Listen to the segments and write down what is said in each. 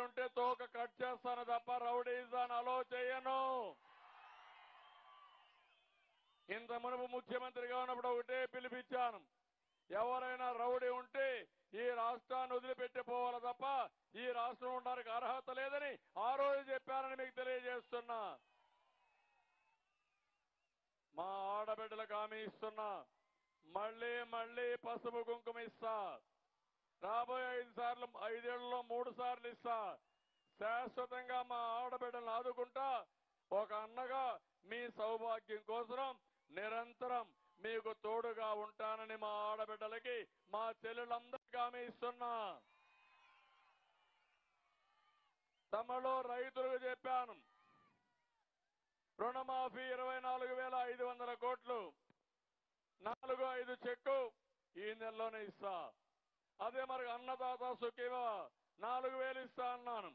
ఉంటే తోక కట్ చేస్తాను తప్ప రౌడీజాన్ అలో చేయను. ఇంత మునుపు ముఖ్యమంత్రిగా ఉన్నప్పుడు ఒకటే పిలిపించాను. ఎవరైనా రౌడీ ఉంటే ఈ రాష్ట్రాన్ని వదిలిపెట్టిపోవాలి తప్ప ఈ రాష్ట్రం ఉండడానికి అర్హత లేదని ఆ రోజు చెప్పానని మీకు తెలియజేస్తున్నా. మా ఆడబిడ్డలకు హామీ ఇస్తున్నా. మళ్ళీ మళ్ళీ పసుపు కుంకుమ ఇస్తా. రాబోయే ఐదు సార్లు ఐదేళ్ళలో మూడు సార్లు ఇస్తా. శాశ్వతంగా మా ఆడబిడ్డలను ఆదుకుంటా. ఒక అన్నగా మీ సౌభాగ్యం కోసం నిరంతరం మీకు తోడుగా ఉంటానని మా ఆడబిడ్డలకి మా చెల్లెలందరికీ ఆమె ఇస్తున్నా. తమలో రైతులకు చెప్పాను. రుణమాఫీ ఇరవై నాలుగు వేల ఐదు వందల కోట్లు. నాలుగు ఐదు చెక్కు ఈ నెలలోనే ఇస్తా. అదే మరి అన్నదాత సుఖీవ నాలుగు వేలు ఇస్తా అన్నాను.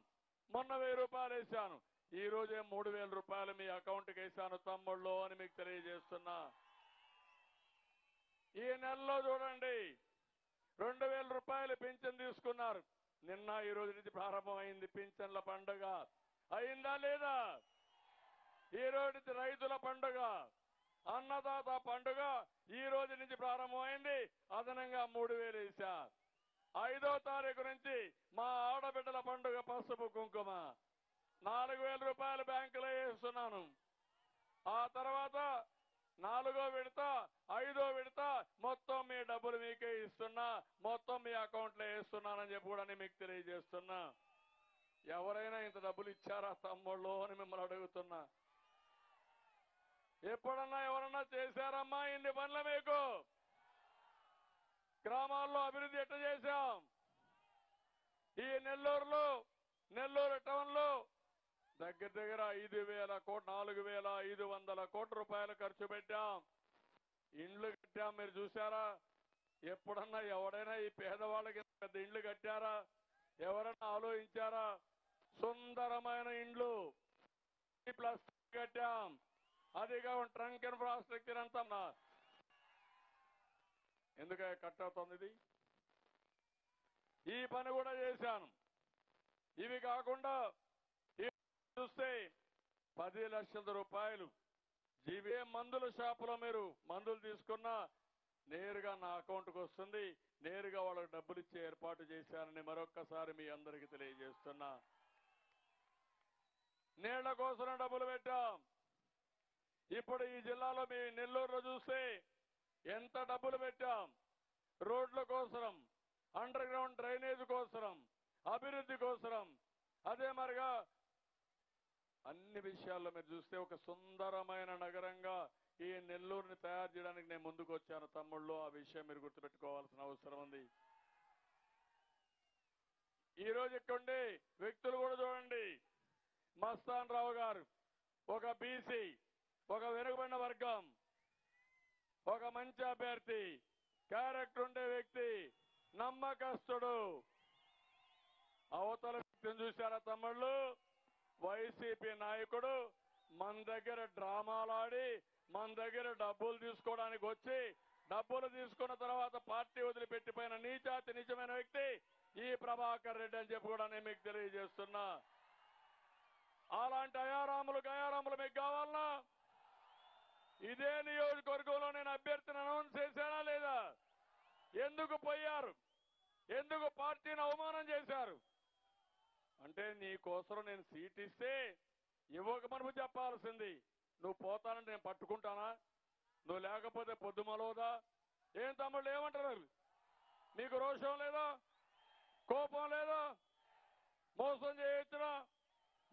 మొన్న వెయ్యి రూపాయలు వేశాను. ఈ రోజే మూడు వేల రూపాయలు మీ అకౌంట్కి వేశాను తమ్ముళ్ళు అని మీకు తెలియజేస్తున్నా. ఈ నెలలో చూడండి రెండు వేల రూపాయలు పింఛన్ తీసుకున్నారు. నిన్న ఈ రోజు నుంచి ప్రారంభమైంది పింఛన్ల పండుగ. అయిందా లేదా? ఈ రోజు నుంచి రైతుల పండుగ. అన్నదాత పండుగ ఈ రోజు నుంచి ప్రారంభమైంది. అదనంగా మూడు వేలు వేశారు ఐదో తారీఖు నుంచి మా ఆడబిడ్డల పండుగ పసుపు కుంకుమ. నాలుగు వేల రూపాయలు బ్యాంకులో వేస్తున్నాను. ఆ తర్వాత నాలుగో విడత ఐదో విడత మొత్తం మీ డబ్బులు మీకే ఇస్తున్నా మొత్తం మీ అకౌంట్లో వేస్తున్నానని చెప్పి కూడా నేను మీకు తెలియజేస్తున్నా. ఎవరైనా ఇంత డబ్బులు ఇచ్చారా తమ్ముళ్ళు అని మిమ్మల్ని అడుగుతున్నా. ఎప్పుడన్నా ఎవరన్నా చేశారమ్మా ఇన్ని పనులు మీకు? గ్రామాల్లో అభివృద్ధి ఎట్ట చేశాం? ఈ నెల్లూరులో నెల్లూరు టౌన్లో దగ్గర దగ్గర ఐదు వేల కోట్ నాలుగు వేల ఐదు వందల కోట్ల రూపాయలు ఖర్చు పెట్టాం. ఇండ్లు కట్టాం మీరు చూసారా ఎప్పుడన్నా ఎవడైనా ఈ పేదవాళ్ళకి పెద్ద ఇండ్లు కట్టారా? ఎవరైనా ఆలోచించారా? సుందరమైన ఇండ్లు ప్లస్ కట్టాం. అదిగా ట్రంక్ ఇన్ఫ్రాస్ట్రక్చర్ అంతా ఎందుక కట్ అవుతుంది ఇది? ఈ పని కూడా చేశాను. ఇవి కాకుండా చూస్తే పది లక్షల రూపాయలు. జీవే మందుల షాపులో మీరు మందులు తీసుకున్నా నేరుగా నా అకౌంట్కి వస్తుంది. నేరుగా వాళ్ళకి డబ్బులు ఇచ్చే ఏర్పాటు చేశానని మరొక్కసారి మీ అందరికీ తెలియజేస్తున్నా. నీళ్ళ కోసం డబ్బులు పెట్టాం. ఇప్పుడు ఈ జిల్లాలో మీ నెల్లూరులో చూస్తే ఎంత డబ్బులు పెట్టాం? రోడ్ల కోసరం అండర్ గ్రౌండ్ డ్రైనేజ్ కోసరం అభివృద్ధి కోసరం. అదే మరిగా అన్ని విషయాల్లో మీరు చూస్తే ఒక సుందరమైన నగరంగా ఈ నెల్లూరుని తయారు చేయడానికి నేను ముందుకు వచ్చాను తమ్ముళ్ళు ఆ విషయం మీరు గుర్తుపెట్టుకోవాల్సిన అవసరం ఉంది. ఈ రోజు ఇక్కడ వ్యక్తులు కూడా చూడండి. మస్తాన్ రావు గారు ఒక బీసీ ఒక వెనుకబడిన వర్గం. ఒక మంచి అభ్యర్థి క్యారెక్టర్ ఉండే వ్యక్తి నమ్మకస్తుడు. అవతల వ్యక్తిని చూశారా తమ్ముళ్ళు? వైసీపీ నాయకుడు మన దగ్గర డ్రామాలాడి మన దగ్గర డబ్బులు తీసుకోవడానికి వచ్చి డబ్బులు తీసుకున్న తర్వాత పార్టీ వదిలిపెట్టిపోయిన నీచాతి నిజమైన వ్యక్తి ఈ ప్రభాకర్ రెడ్డి అని చెప్పి కూడా నేను మీకు తెలియజేస్తున్నా. అలాంటి అయారాములు గయారాములు మీకు కావాలనా? ఇదే నియోజకవర్గంలో నేను అభ్యర్థిని అనౌన్స్ చేశానా లేదా? ఎందుకు పోయారు? ఎందుకు పార్టీని అవమానం చేశారు? అంటే నీ కోసం నేను సీట్ ఇస్తే ఇవ్వకమని చెప్పాల్సింది. నువ్వు పోతానంటే నేను పట్టుకుంటానా? నువ్వు లేకపోతే పొద్దుమలవదా ఏం తమ్ముళ్ళు ఏమంటారు? నీకు రోషం లేదా? కోపం లేదా? మోసం చేయొచ్చునా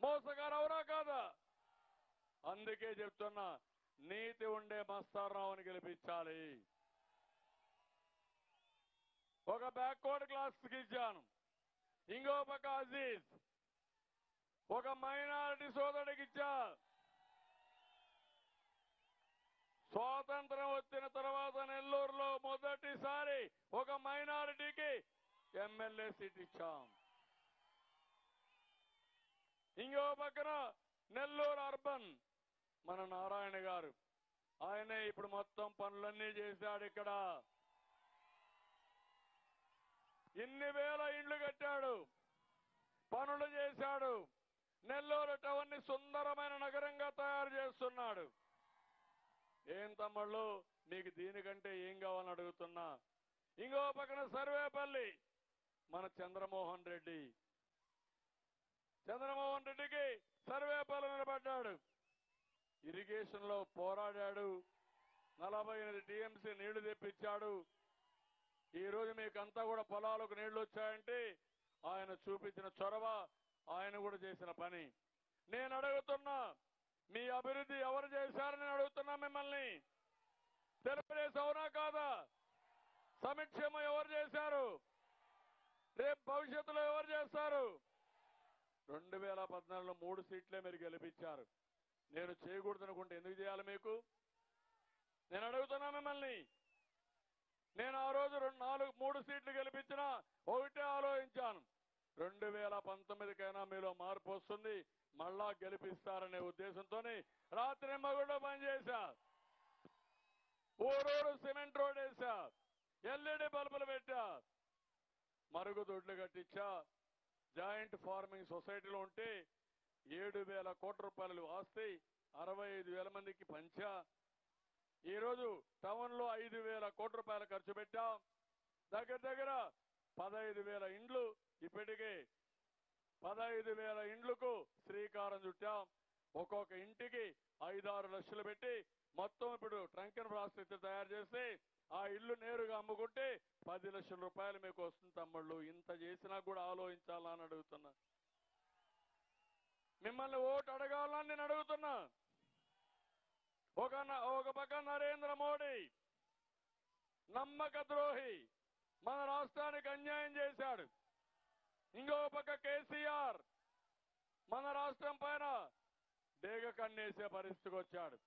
మోసగారు అవరా కాదా? అందుకే చెప్తున్నా నీతి ఉండే మస్తారావుని గెలిపించాలి. ఒక బ్యాక్వర్డ్ క్లాస్ గిచ్చాను ఇచ్చాను ఇంకో పక్క అజీజ్. ఒక మైనారిటీ సోదరుడికి ఇచ్చా. స్వాతంత్రం వచ్చిన తర్వాత నెల్లూరులో మొదటిసారి ఒక మైనారిటీకి ఎమ్మెల్యే సీట్ ఇచ్చాం. ఇంకో పక్కన నెల్లూరు అర్బన్. మన నారాయణ గారు. ఆయనే ఇప్పుడు మొత్తం పనులన్నీ చేశాడు ఇక్కడ. ఇన్ని వేల ఇండ్లు కట్టాడు. పనులు చేశాడు. నెల్లూరు టౌన్ని సుందరమైన నగరంగా తయారు చేస్తున్నాడు. ఏం తమ్ముళ్ళు నీకు దీనికంటే ఏం కావాలని అడుగుతున్నా? ఇంకో పక్కన సర్వేపల్లి. మన చంద్రమోహన్ రెడ్డి. చంద్రమోహన్ రెడ్డికి సర్వేపల్లి నిలబడ్డాడు. ఇరిగేషన్లో పోరాడాడు. నలభై ఎనిమిది టీఎంసీ నీళ్ళు తెప్పించాడు. ఈ రోజు మీకంతా కూడా పొలాలకు నీళ్ళు వచ్చాయంటే ఆయన చూపించిన చొరవ ఆయన కూడా చేసిన పని. నేను అడుగుతున్నా మీ అభివృద్ధి ఎవరు చేశారని నేను అడుగుతున్నా మిమ్మల్ని. తెలుగుదేశం అవునా కాదా? సమిక్షేమం ఎవరు చేశారు? రేపు భవిష్యత్తులో ఎవరు చేస్తారు? రెండు వేల పద్నాలుగులో మూడు సీట్లే మీరు గెలిపించారు. నేను చేయకూడదనుకుంటే ఎందుకు చేయాలి మీకు? నేను అడుగుతున్నా మిమ్మల్ని. నేను ఆ రోజు రెండు నాలుగు మూడు సీట్లు గెలిపించిన ఒకటే ఆలోచించాను. రెండు వేల పంతొమ్మిదికైనా మీలో మార్పు వస్తుంది. మళ్ళా గెలిపిస్తారనే ఉద్దేశంతో రాత్రి మగుడు పనిచేశా. ఊరూరు సిమెంట్ రోడ్ వేసా ఎల్ఈడి బల్బులు పెట్టా. మరుగుదొడ్లు కట్టించా. జాయింట్ ఫార్మింగ్ సొసైటీలో ఉంటే ఏడు వేల కోట్ల రూపాయలు ఆస్తి అరవై ఐదు వేల మందికి పంచా. ఈ రోజు టౌన్లో ఐదు వేల కోట్ల రూపాయలు ఖర్చు పెట్టాం. దగ్గర దగ్గర పదహైదు వేల ఇండ్లు ఇప్పటికే పదహైదు వేల ఇండ్లకు శ్రీకారం చుట్టాం. ఒక్కొక్క ఇంటికి ఐదారు లక్షలు పెట్టి మొత్తం ఇప్పుడు ట్రంకెన్ అండ్ ప్రాసెస్ తయారు చేసి ఆ ఇల్లు నేరుగా అమ్ముకుంటే పది లక్షల రూపాయలు మీకు వస్తుంది తమ్ముళ్ళు. ఇంత చేసినా కూడా ఆలోచించాలా అని అడుగుతున్నా. మిమ్మల్ని ఓటు అడగాలని నేను అడుగుతున్నా. ఒక ఒక పక్క నరేంద్ర మోడీ నమ్మక ద్రోహి మన రాష్ట్రానికి అన్యాయం చేశాడు. ఇంకో పక్క కేసీఆర్ మన రాష్ట్రం పైన డేగ కన్నేసే పరిస్థితికి వచ్చాడు.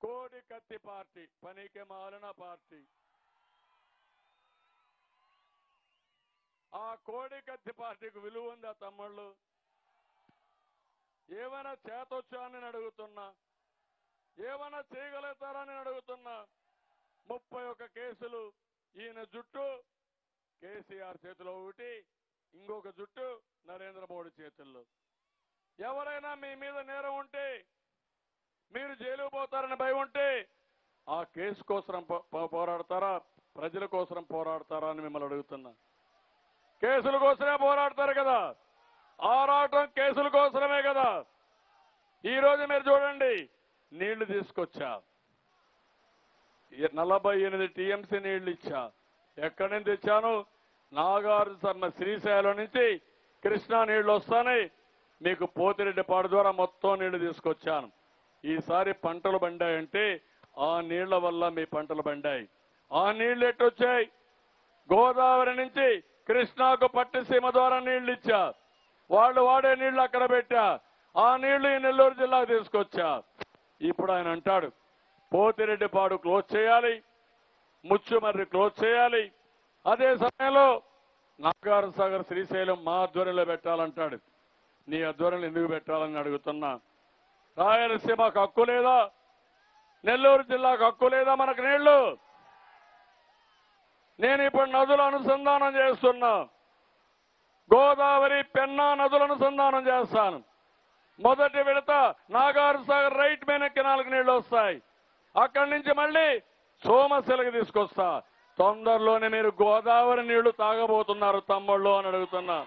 కోడి కత్తి పార్టీ పనికి మాలిన పార్టీ. ఆ కోడి కత్తి పార్టీకి విలువ ఉందా తమ్ముళ్ళు? ఏమైనా చేతొచ్చా అని నేను అడుగుతున్నా? ఏమైనా చేయగలుగుతారని నేను అడుగుతున్నా? ముప్పై ఒక్క కేసులు. ఈయన జుట్టు కేసీఆర్ చేతిలో ఒకటి ఇంకొక జుట్టు నరేంద్ర మోడీ చేతుల్లో. ఎవరైనా మీ మీద నేరం ఉంటే మీరు జైలు పోతారని భయం ఉంటే ఆ కేసు కోసం పోరాడతారా? ప్రజల కోసం పోరాడతారా అని మిమ్మల్ని అడుగుతున్నా. కేసుల కోసమే పోరాడతారు కదా. ఆరాటం కేసుల కోసమే కదా. ఈ రోజు మీరు చూడండి నీళ్ళు తీసుకొచ్చా. ఈ నలభై ఎనిమిది టీఎంసీ నీళ్ళు ఇచ్చా. ఎక్కడి నుంచి తెచ్చాను? నాగార్జున శ్రీశైలం నుంచి కృష్ణా నీళ్ళు వస్తాయి మీకు పోతిరెడ్డిపాడు ద్వారా మొత్తం నీళ్ళు తీసుకొచ్చాను. ఈసారి పంటలు బండాయంటే ఆ నీళ్ళ వల్ల మీ పంటలు బండాయి ఆ నీళ్ళు ఎట్టొచ్చాయి? గోదావరి నుంచి కృష్ణాకు పట్టిసీమ ద్వారా నీళ్ళు ఇచ్చా. వాళ్ళు వాడే నీళ్ళు అక్కడ పెట్టా. ఆ నీళ్ళు ఈ నెల్లూరు జిల్లాకు తీసుకొచ్చా. ఇప్పుడు ఆయన అంటాడు పోతిరెడ్డిపాడు క్లోజ్ చేయాలి ముచ్చుమర్రి క్లోజ్ చేయాలి. అదే సమయంలో నాగార్ సాగర్ శ్రీశైలం మా ఆధ్వర్యంలో పెట్టాలంటాడు. నీ ఆధ్వర్యంలో ఎందుకు పెట్టాలని అడుగుతున్నా. రాయలసీమకు హక్కు లేదా? నెల్లూరు జిల్లాకు హక్కు లేదా మనకు నీళ్ళు? నేను ఇప్పుడు నదులు అనుసంధానం చేస్తున్నా. గోదావరి పెన్నా నదులను సంధానం చేస్తాను. మొదటి విడత నాగార్ సాగర్ రైట్ మీద కెనాల్కి నీళ్ళు వస్తాయి. అక్కడి నుంచి మళ్ళీ సోమశిలకి తీసుకొస్తా. తొందరలోనే మీరు గోదావరి నీళ్ళు తాగబోతున్నారు తమ్ముళ్ళు అని అడుగుతున్నా.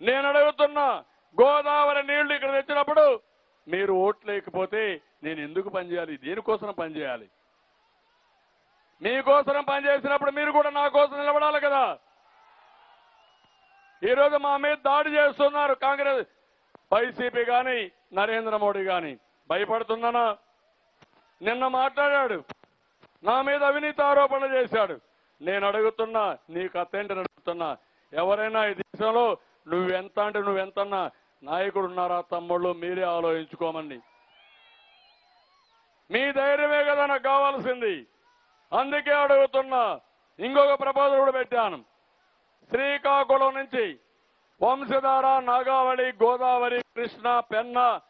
నేను అడుగుతున్నా గోదావరి నీళ్ళు ఇక్కడ తెచ్చినప్పుడు మీరు ఓట్లు లేకపోతే నేను ఎందుకు పనిచేయాలి? దేనికోసం పనిచేయాలి? మీకోసం పనిచేసినప్పుడు మీరు కూడా నా కోసం నిలబడాలి కదా. ఈరోజు మా మీద దాడి చేస్తున్నారు కాంగ్రెస్ వైసీపీ కానీ నరేంద్ర మోడీ కానీ భయపడుతుందనా నిన్న మాట్లాడాడు. నా మీద అవినీతి ఆరోపణలు చేశాడు. నేను అడుగుతున్నా నీకు అత్తేంటని అడుగుతున్నా. ఎవరైనా ఈ దేశంలో నువ్వెంత అంటే నువ్వెంతన్నా నాయకుడు ఉన్నారా తమ్ముళ్ళు మీరే ఆలోచించుకోమని మీ ధైర్యమే కదా నాకు కావాల్సింది. అందుకే అడుగుతున్నా ఇంకొక ప్రపోజల్ కూడా పెట్టాను. శ్రీకాకుళం నుంచి వంశధార నాగావళి గోదావరి కృష్ణ పెన్న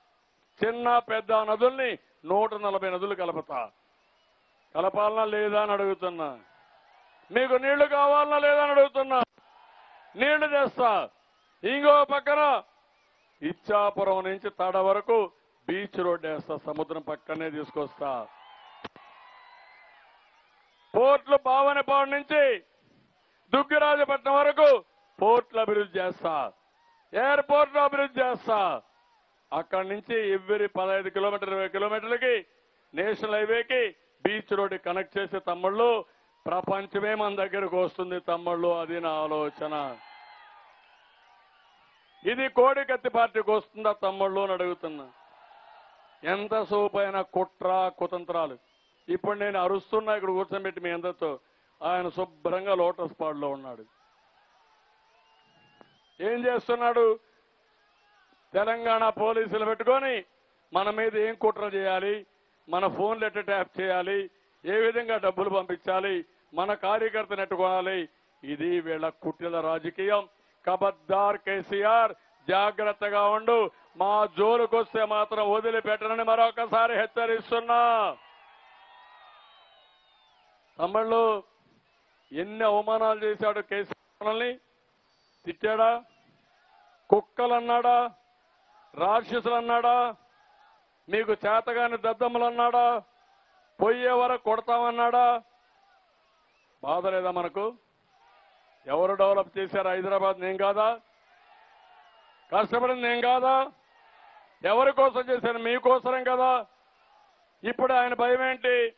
చిన్న పెద్ద నదుల్ని నూట నలభై నదులు కలపతా. కలపాలనా లేదా అని అడుగుతున్నా. మీకు నీళ్ళు కావాలనా లేదా అని అడుగుతున్నా. నీళ్ళు తెస్తా. ఇంకో పక్కన ఇచ్చాపురం నుంచి తడ వరకు బీచ్ రోడ్ వేస్తా సముద్రం పక్కనే తీసుకొస్తా. పోర్ట్లు భావనపాడు నుంచి దుగ్గిరాజపట్నం వరకు పోర్ట్లు అభివృద్ధి చేస్తా. ఎయిర్పోర్ట్లు అభివృద్ధి చేస్తా. అక్కడి నుంచి ఎవ్రీ పదహైదు కిలోమీటర్ ఇరవై కిలోమీటర్లకి నేషనల్ హైవేకి బీచ్ రోడ్ కనెక్ట్ చేసే తమ్ముళ్ళు ప్రపంచమే మన దగ్గరకు వస్తుంది తమ్ముళ్ళు అది నా ఆలోచన. ఇది కోడికత్తి పార్టీకి వస్తుందా తమ్ముళ్ళు అని అడుగుతున్నా. ఎంత సోపైన కుట్ర కుతంత్రాలు. ఇప్పుడు నేను అరుస్తున్నా ఇక్కడ కూర్చోబెట్టి మీ అందరితో. ఆయన శుభ్రంగా లోటస్ పాడులో ఉన్నాడు. ఏం చేస్తున్నాడు? తెలంగాణ పోలీసులు పెట్టుకొని మన మీద ఏం కుట్ర చేయాలి? మన ఫోన్లు ఎట్ట ట్యాప్ చేయాలి? ఏ విధంగా డబ్బులు పంపించాలి? మన కార్యకర్తను ఎట్టుకోవాలి? ఇది వీళ్ళ కుట్రల రాజకీయం. కబద్దార్ కేసీఆర్ జాగ్రత్తగా ఉండు. మా జోలుకొస్తే మాత్రం వదిలిపెట్టనని మరొకసారి హెచ్చరిస్తున్నా. తమ్ముళ్ళు ఎన్ని అవమానాలు చేశాడు కేసీఆర్ మనల్ని? తిట్టాడా? కుక్కలన్నాడా? రాక్షసులన్నాడా? అన్నాడా మీకు చేతగాని దద్దమ్మలు అన్నాడా వరకు కొడతామన్నాడా? బాధ లేదా మనకు? ఎవరు డెవలప్ చేశారు హైదరాబాద్? నేను కాదా? కష్టపడింది నేను కాదా? ఎవరి కోసం చేశాను మీకోసరం కదా? ఇప్పుడు ఆయన భయం ఏంటి?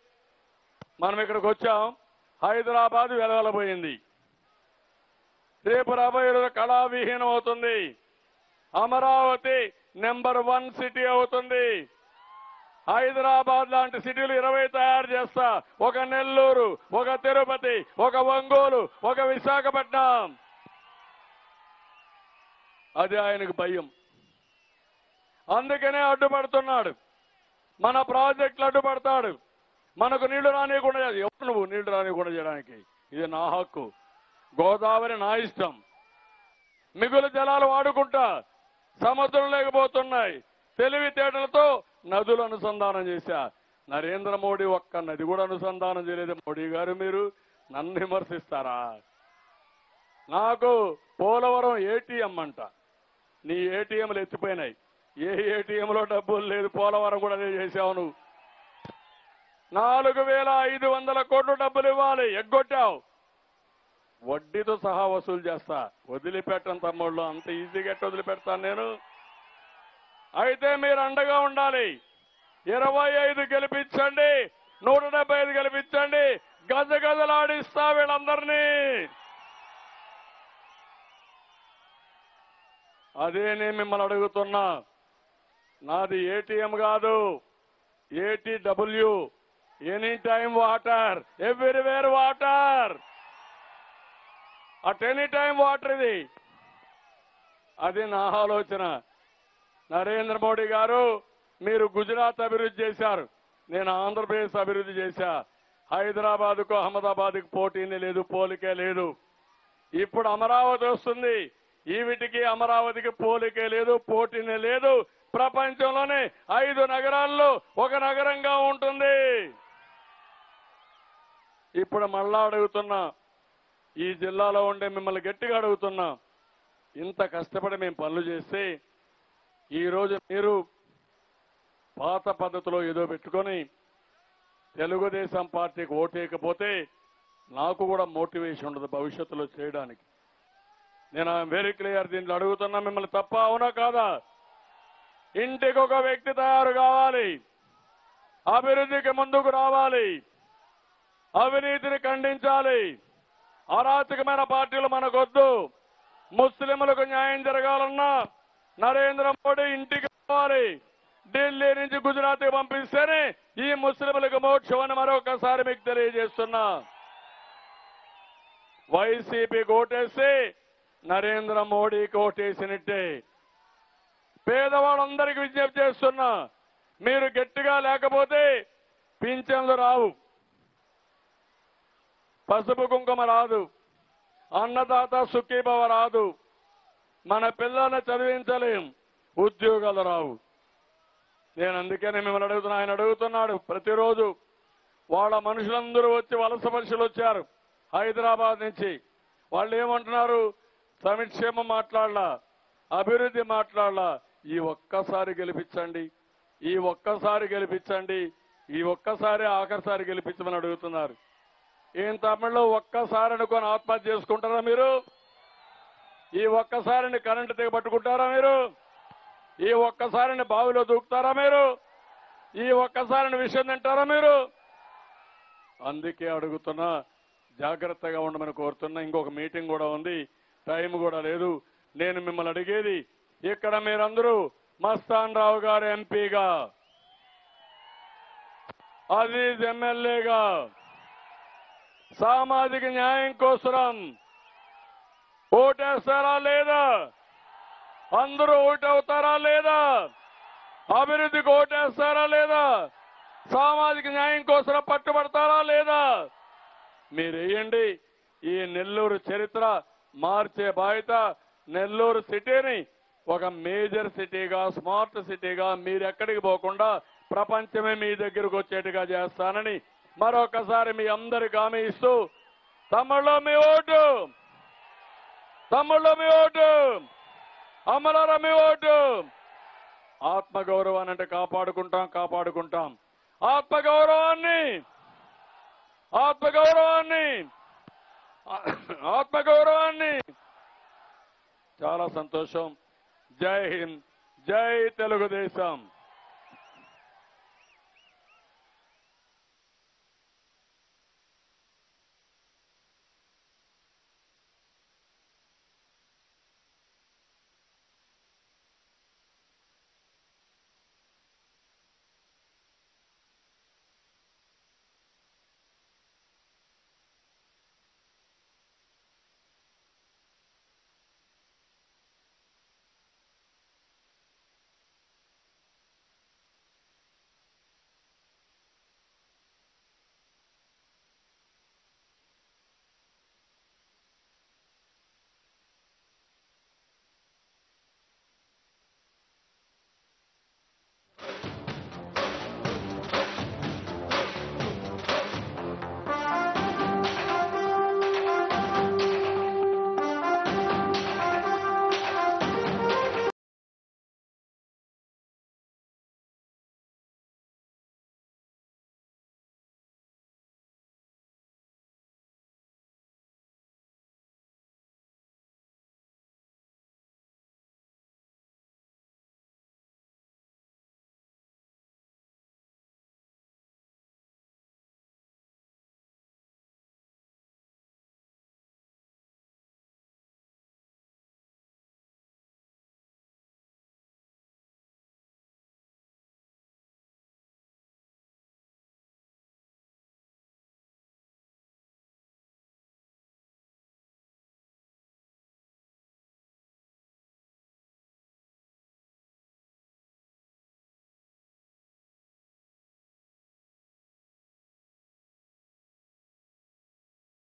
మనం ఇక్కడికి వచ్చాం. హైదరాబాద్ వెలవెలబోయింది. రేపు రాబోయే రోజు కళావిహీనం అవుతుంది అమరావతి నెంబర్ వన్ సిటీ అవుతుంది. హైదరాబాద్ లాంటి సిటీలు ఇరవై తయారు చేస్తా. ఒక నెల్లూరు ఒక తిరుపతి ఒక ఒంగోలు ఒక విశాఖపట్నం. అది ఆయనకు భయం. అందుకనే అడ్డుపడుతున్నాడు. మన ప్రాజెక్టులు అడ్డుపడతాడు. మనకు నీళ్ళు రానియకుండా ఎవరు నువ్వు నీళ్ళు రానియకుండా చేయడానికి? ఇది నా హక్కు. గోదావరి నా ఇష్టం. మిగులు జలాలు వాడుకుంటా సముద్రం లేకపోతున్నాయి. తెలివితేటలతో నదులు అనుసంధానం చేశా. నరేంద్ర మోడీ ఒక్క నది కూడా అనుసంధానం చేయలేదు. మోడీ గారు మీరు నన్ను విమర్శిస్తారా? నాకు పోలవరం ఏటీఎం అంట. నీ ఏటీఎంలు ఎత్తిపోయినాయి. ఏ ఏటీఎంలో డబ్బులు లేదు పోలవరం కూడా అదే చేశావు నువ్వు. నాలుగు వేల ఐదు వందల కోట్లు డబ్బులు ఇవ్వాలి. ఎగ్గొట్టావు. వడ్డీతో సహా వసూలు చేస్తా. వదిలిపెట్టను తమ్ముళ్ళు. అంత ఈజీగా ఎట్ట వదిలిపెడతాను నేను? అయితే మీరు అండగా ఉండాలి. ఇరవై ఐదు గెలిపించండి. నూట డెబ్బై ఐదు గెలిపించండి. గజ గజలాడిస్తా వీళ్ళందరినీ. అదే నేను మిమ్మల్ని అడుగుతున్నా. నాది ఏటీఎం కాదు. ATW any time water everywhere water at any time water ఇది. అది నా ఆలోచన. నరేంద్ర మోడీ గారు మీరు గుజరాత్ అభివృద్ధి చేశారు. నేను ఆంధ్రప్రదేశ్ అభివృద్ధి చేశా. హైదరాబాద్కు అహ్మదాబాద్కు పోటీనే లేదు పోలికే లేదు. ఇప్పుడు అమరావతి వస్తుంది. ఈ వీటికి అమరావతికి పోలికే లేదు పోటీనే లేదు. ప్రపంచంలోనే ఐదు నగరాల్లో ఒక నగరంగా ఉంటుంది. ఇప్పుడు మళ్ళా అడుగుతున్నా ఈ జిల్లాలో ఉండే మిమ్మల్ని గట్టిగా అడుగుతున్నా ఇంత కష్టపడి మేము పనులు చేస్తే ఈరోజు మీరు పాత పద్ధతిలో ఏదో పెట్టుకొని తెలుగుదేశం పార్టీకి ఓటేయకపోతే నాకు కూడా మోటివేషన్ ఉండదు భవిష్యత్తులో చేయడానికి. నేను వెరీ క్లియర్ దీంట్లో అడుగుతున్నా మిమ్మల్ని తప్ప అవునా కాదా? ఇంటికి ఒక వ్యక్తి తయారు కావాలి. అభివృద్ధికి ముందుకు రావాలి. అవినీతిని ఖండించాలి. అరాచకమైన పార్టీలు మనకొద్దు. ముస్లింలకు న్యాయం జరగాలన్నా నరేంద్ర మోడీ ఇంటికి రావాలి. ఢిల్లీ నుంచి గుజరాత్ పంపిస్తేనే ఈ ముస్లింలకు మోక్షం అని మరొకసారి మీకు తెలియజేస్తున్నా. వైసీపీ ఓటేసి నరేంద్ర మోడీకి ఓటేసినట్టే పేదవాళ్ళందరికీ విజ్ఞప్తి చేస్తున్నా మీరు గట్టిగా లేకపోతే పింఛన్లు రావు. పసుపు కుంకుమ రాదు. అన్నదాత సుఖీభవ రాదు. మన పిల్లల్ని చదివించలేం. ఉద్యోగాలు రావు. నేను అందుకనే మిమ్మల్ని అడుగుతున్నా. ఆయన అడుగుతున్నాడు ప్రతిరోజు. వాళ్ళ మనుషులందరూ వచ్చి వలస మనుషులు వచ్చారు. హైదరాబాద్ నుంచి. వాళ్ళు ఏమంటున్నారు? సంక్షేమం మాట్లాడలా. అభివృద్ధి మాట్లాడలా. ఈ ఒక్కసారి గెలిపించండి. ఈ ఒక్కసారి గెలిపించండి. ఈ ఒక్కసారి ఆఖరిసారి గెలిపించమని అడుగుతున్నారు. ఏం తమిళలో ఒక్కసారి అనుకొని ఆత్మహత్య చేసుకుంటారా మీరు? ఈ ఒక్కసారిని కరెంటు తెగ పట్టుకుంటారా మీరు? ఈ ఒక్కసారిని బావిలో దూకుతారా మీరు? ఈ ఒక్కసారిని విషయం తింటారా మీరు? అందుకే అడుగుతున్నా జాగ్రత్తగా ఉండమని కోరుతున్నా. ఇంకొక మీటింగ్ కూడా ఉంది టైం కూడా లేదు. నేను మిమ్మల్ని అడిగేది ఇక్కడ మీరందరూ మస్తాన్ రావు గారు ఎంపీగా అజీజ్ ఎమ్మెల్యేగా సామాజిక న్యాయం కోసరం. ఓటేస్తారా లేదా? అందరూ ఓటవుతారా లేదా? అభివృద్ధికి ఓటేస్తారా లేదా? సామాజిక న్యాయం కోసం పట్టుబడతారా లేదా? మీరేయండి. ఈ నెల్లూరు చరిత్ర మార్చే బాధ్యత నెల్లూరు సిటీని. ఒక మేజర్ సిటీగా స్మార్ట్ సిటీగా మీరు ఎక్కడికి పోకుండా ప్రపంచమే మీ దగ్గరకు వచ్చేట్టుగా చేస్తానని మరొకసారి మీ అందరికి హామీ ఇస్తూ తమ్ముళ్ళు మీ ఓటు! తమ్ముళ్ళు మీ ఓటు! అమలారా మీ ఓటు! ఆత్మగౌరవాన్ని అంటే కాపాడుకుంటాం కాపాడుకుంటాం. ఆత్మగౌరవాన్ని! ఆత్మగౌరవాన్ని! ఆత్మగౌరవాన్ని! చాలా సంతోషం. జై హింద్ జై తెలుగుదేశం.